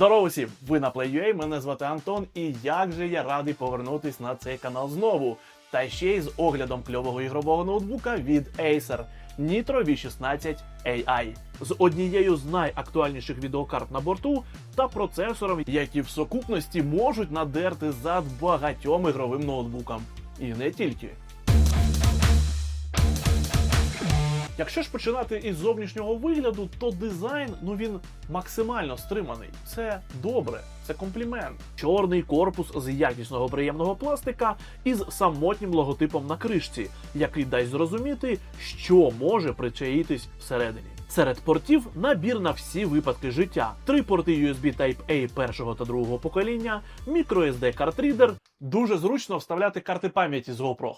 Здорово всім! Ви на Play.ua, мене звати Антон, і як же я радий повернутись на цей канал знову. Та ще й з оглядом кльового ігрового ноутбука від Acer Nitro V16 AI з однією з найактуальніших відеокарт на борту та процесором, які в сукупності можуть надерти зад багатьом ігровим ноутбукам. І не тільки. Якщо ж починати із зовнішнього вигляду, то дизайн ну він максимально стриманий. Це добре, це комплімент. Чорний корпус з якісного приємного пластика із самотнім логотипом на кришці, який дасть зрозуміти, що може причаїтись всередині. Серед портів набір на всі випадки життя: три порти USB Type-A першого та другого покоління, microSD картрідер. Дуже зручно вставляти карти пам'яті з GoPro.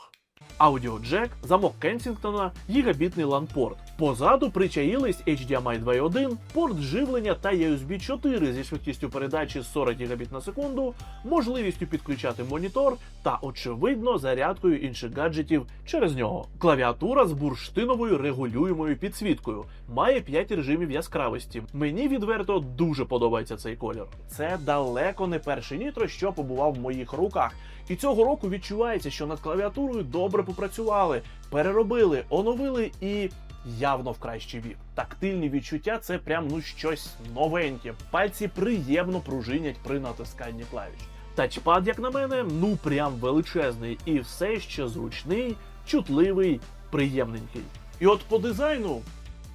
Аудіоджек, замок Кенсінгтона, гігабітний LAN-порт. Позаду причаїлись HDMI 2.1, порт живлення та USB 4 зі швидкістю передачі 40 Гбіт на секунду, можливістю підключати монітор та, очевидно, зарядкою інших гаджетів через нього. Клавіатура з бурштиновою регулюємою підсвіткою. Має 5 режимів яскравості. Мені відверто дуже подобається цей колір. Це далеко не перший нітро, що побував в моїх руках. І цього року відчувається, що над клавіатурою добре попрацювали, переробили, оновили і явно в кращий бік. Тактильні відчуття це прям ну щось новеньке. Пальці приємно пружинять при натисканні клавіш. Тачпад, як на мене, ну прям величезний і все ще зручний, чутливий, приємненький. І от по дизайну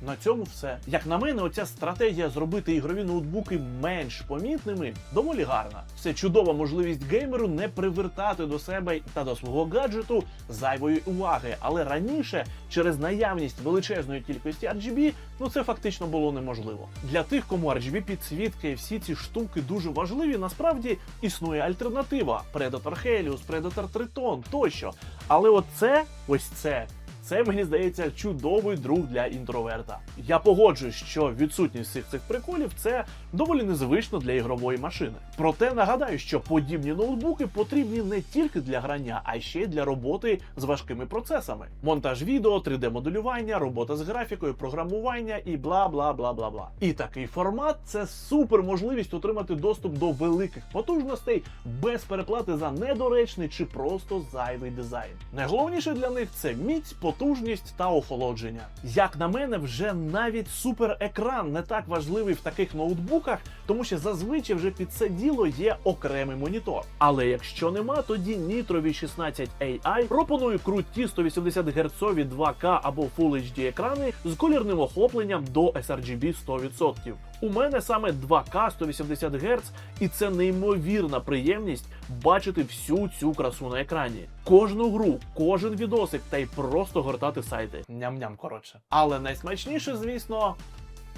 на цьому все. Як на мене, оця стратегія зробити ігрові ноутбуки менш помітними доволі гарна. Це чудова можливість геймеру не привертати до себе та до свого гаджету зайвої уваги. Але раніше, через наявність величезної кількості RGB, ну це фактично було неможливо. Для тих, кому RGB підсвітка і всі ці штуки дуже важливі, насправді існує альтернатива: Predator Helios, Predator Triton тощо. Але оце, ось це. Це мені здається чудовий друг для інтроверта. Я погоджуюсь, що відсутність всіх цих приколів це доволі незвично для ігрової машини. Проте нагадаю, що подібні ноутбуки потрібні не тільки для грання, а ще й для роботи з важкими процесами: монтаж відео, 3D-моделювання, робота з графікою, програмування і бла бла бла бла бла. І такий формат це супер можливість отримати доступ до великих потужностей без переплати за недоречний чи просто зайвий дизайн. Найголовніше для них це міць, та охолодження. Як на мене, вже навіть суперекран не так важливий в таких ноутбуках, тому що зазвичай вже під це діло є окремий монітор. Але якщо нема, тоді Nitro V16 AI пропонує круті 180 Гц 2К або Full HD екрани з колірним охопленням до sRGB 100%. У мене саме 2К 180 Гц, і це неймовірна приємність бачити всю цю красу на екрані. Кожну гру, кожен відосик та й просто гортати сайти. Ням-ням, коротше. Але найсмачніше, звісно,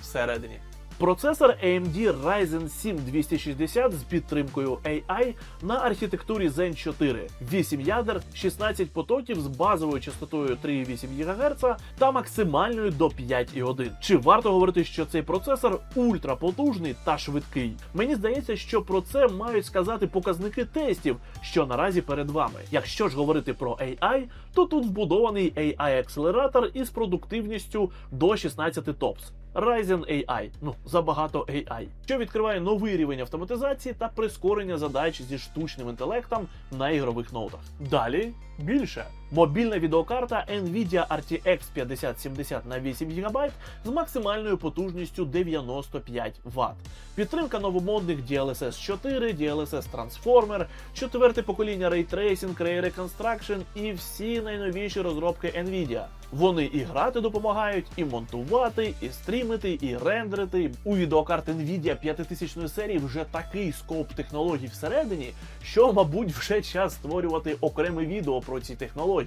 всередині. Процесор AMD Ryzen 7 260 з підтримкою AI на архітектурі Zen 4, 8 ядер, 16 потоків з базовою частотою 3,8 ГГц та максимальною до 5,1. Чи варто говорити, що цей процесор ультрапотужний та швидкий? Мені здається, що про це мають сказати показники тестів, що наразі перед вами. Якщо ж говорити про AI, то тут вбудований AI-акселератор із продуктивністю до 16 ТОПС. Ryzen AI, ну забагато AI, що відкриває новий рівень автоматизації та прискорення задач зі штучним інтелектом на ігрових ноутах. Далі більше мобільна відеокарта Nvidia RTX 5070 на 8 ГБ з максимальною потужністю 95 Вт. Підтримка новомодних DLSS 4, DLSS Transformer, четверте покоління Ray Tracing, Ray Reconstruction і всі найновіші розробки Nvidia. Вони і грати допомагають, і монтувати, і стрімити, і рендерити. У відеокарт Nvidia 5000 серії вже такий скоп технологій всередині, що, мабуть, вже час створювати окреме відео про ці технології.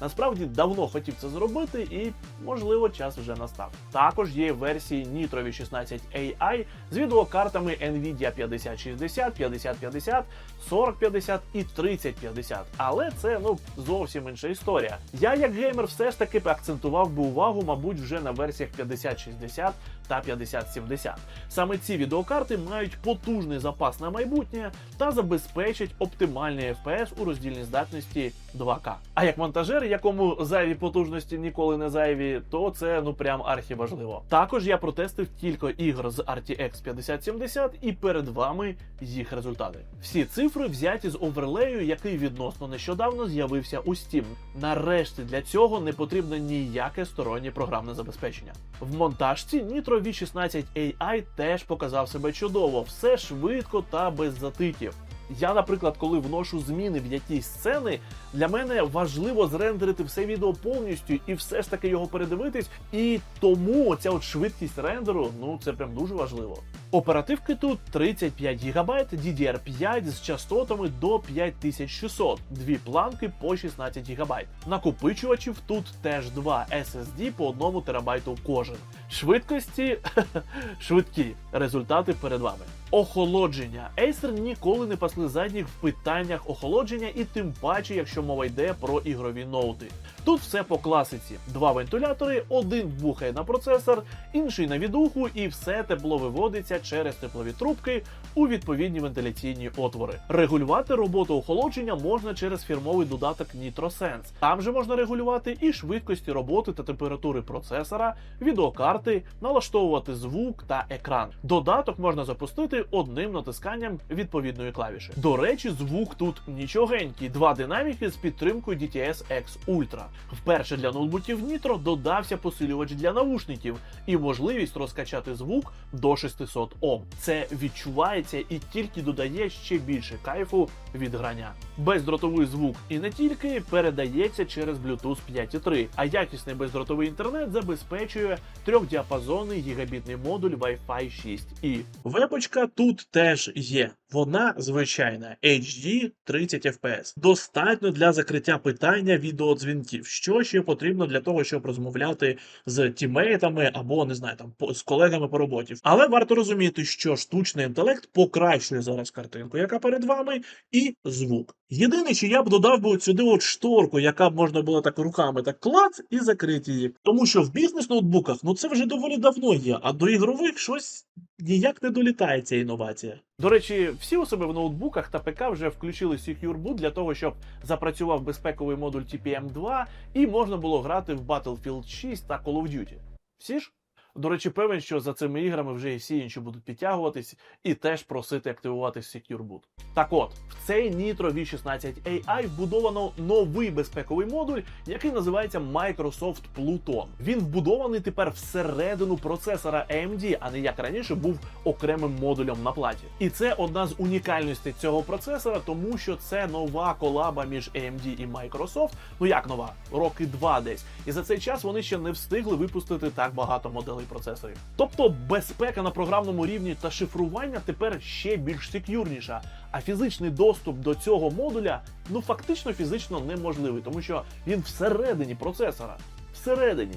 Насправді давно хотів це зробити, і можливо час вже настав. Також є версії Nitro V16 AI з відеокартами Nvidia 5060, 5050, 4050 і 3050. Але це ну зовсім інша історія. Я, як геймер, все ж таки акцентував би увагу, мабуть, вже на версіях 5060 та 5070. Саме ці відеокарти мають потужний запас на майбутнє та забезпечать оптимальний FPS у роздільній здатності 2К. А як монтажер, якому зайві потужності ніколи не зайві, то це ну прям архіважливо. Також я протестив кілька ігор з RTX 5070 і перед вами їх результати. Всі цифри взяті з оверлею, який відносно нещодавно з'явився у Steam. Нарешті для цього не потрібно ніяке стороннє програмне забезпечення. В монтажці Nitro V16 AI теж показав себе чудово, все швидко та без затиків. Я, наприклад, коли вношу зміни в якісь сцени, для мене важливо зрендерити все відео повністю і все ж таки його передивитись. І тому ця от швидкість рендеру, ну це прям дуже важливо. Оперативки тут 35 ГБ, DDR5 з частотами до 5600, дві планки по 16 ГБ. Накопичувачів тут теж два SSD по 1 терабайту кожен. Швидкості швидкі. Результати перед вами. Охолодження. Acer ніколи не пасли задніх в питаннях охолодження, і тим паче, якщо мова йде про ігрові ноути. Тут все по класиці: два вентилятори, один бухає на процесор, інший на відуху, і все тепло виводиться через теплові трубки у відповідні вентиляційні отвори. Регулювати роботу охолодження можна через фірмовий додаток NitroSense. Там же можна регулювати і швидкості роботи та температури процесора, відеокарти, налаштовувати звук та екран. Додаток можна запустити одним натисканням відповідної клавіші. До речі, звук тут нічогенький. Два динаміки з підтримкою DTS X Ultra. Вперше для ноутбуків Nitro додався посилювач для навушників і можливість розкачати звук до 600 Ом. Це відчувається і тільки додає ще більше кайфу від грання. Бездротовий звук і не тільки передається через Bluetooth 5.3, а якісний бездротовий інтернет забезпечує трьохдіапазонний гігабітний модуль Wi-Fi 6 і Вебочка тут теж є. Вона звичайна HD 30 FPS. Достатньо для закриття питання відеодзвінків. Що ще потрібно для того, щоб розмовляти з тімейтами або не знаю там з колегами по роботі. Але варто розуміти, що штучний інтелект покращує зараз картинку, яка перед вами, і звук. Єдине, що я б додав би от сюди от шторку, яка б можна було так руками так клац і закрити її. Тому що в бізнес-ноутбуках ну це вже доволі давно є, а до ігрових щось ніяк не долітає ця інновація. До речі, всі у себе в ноутбуках та ПК вже включили Secure Boot для того, щоб запрацював безпековий модуль TPM2 і можна було грати в Battlefield 6 та Call of Duty. Всі ж? До речі, певен, що за цими іграми вже і всі інші будуть підтягуватись і теж просити активувати Secure Boot. Так от, в цей Nitro V16 AI вбудовано новий безпековий модуль, який називається Microsoft Pluton. Він вбудований тепер всередину процесора AMD, а не як раніше був окремим модулем на платі. І це одна з унікальностей цього процесора, тому що це нова колаба між AMD і Microsoft. Ну як нова? Роки два десь. І за цей час вони ще не встигли випустити так багато моделей процесорів. Тобто безпека на програмному рівні та шифрування тепер ще більш сек'юрніша. А фізичний доступ до цього модуля ну фактично фізично неможливий, тому що він всередині процесора. Всередині.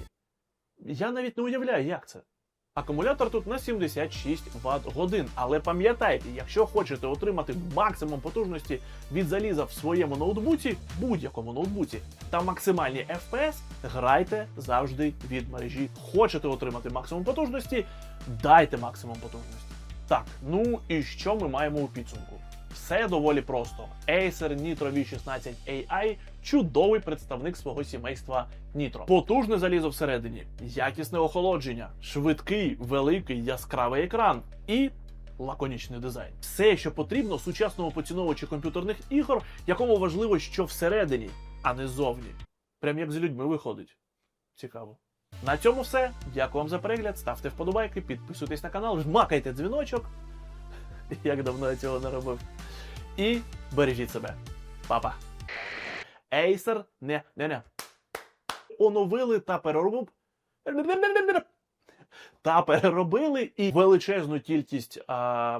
Я навіть не уявляю, як це. Акумулятор тут на 76 Вт годин. Але пам'ятайте, якщо хочете отримати максимум потужності від заліза в своєму ноутбуці, будь-якому ноутбуці, та максимальні FPS, грайте завжди від мережі. Хочете отримати максимум потужності, дайте максимум потужності. Так, ну і що ми маємо у підсумку? Все доволі просто. Acer Nitro V16 AI чудовий представник свого сімейства Nitro. Потужне залізо всередині, якісне охолодження, швидкий, великий яскравий екран і лаконічний дизайн. Все, що потрібно сучасному поціновувачу комп'ютерних ігор, якому важливо, що всередині, а не ззовні. Прям як з людьми виходить. Цікаво. На цьому все. Дякую вам за перегляд. Ставте вподобайки, підписуйтесь на канал, жмакайте дзвіночок. Як давно я цього не робив. І бережіть себе. Па-па. Acer не, не, не. Оновили та переробив. Та переробили і величезну кількість а,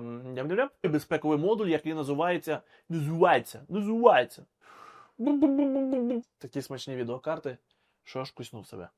безпековий модуль, який називається. Називається. Називається. Такі смачні відеокарти, що аж куснув себе.